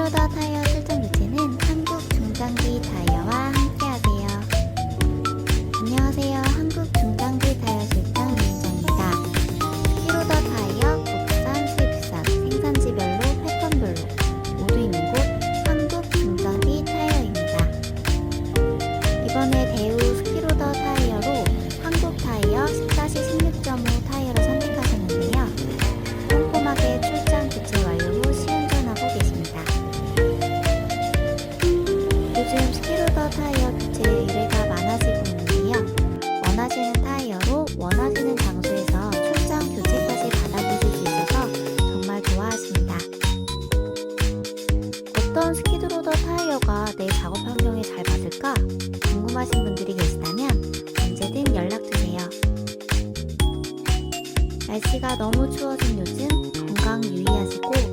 이러다 타이어 실전 루틴은 스포츠카 타이어 교체 의뢰가 많아지고 있는데요. 원하시는 타이어로 원하시는 장소에서 출장 교체까지 받아보실 수 있어서 정말 좋아하십니다. 어떤 스키드로더 타이어가 내 작업 환경에 잘 맞을까? 궁금하신 분들이 계시다면 언제든 연락주세요. 날씨가 너무 추워진 요즘 건강 유의하시고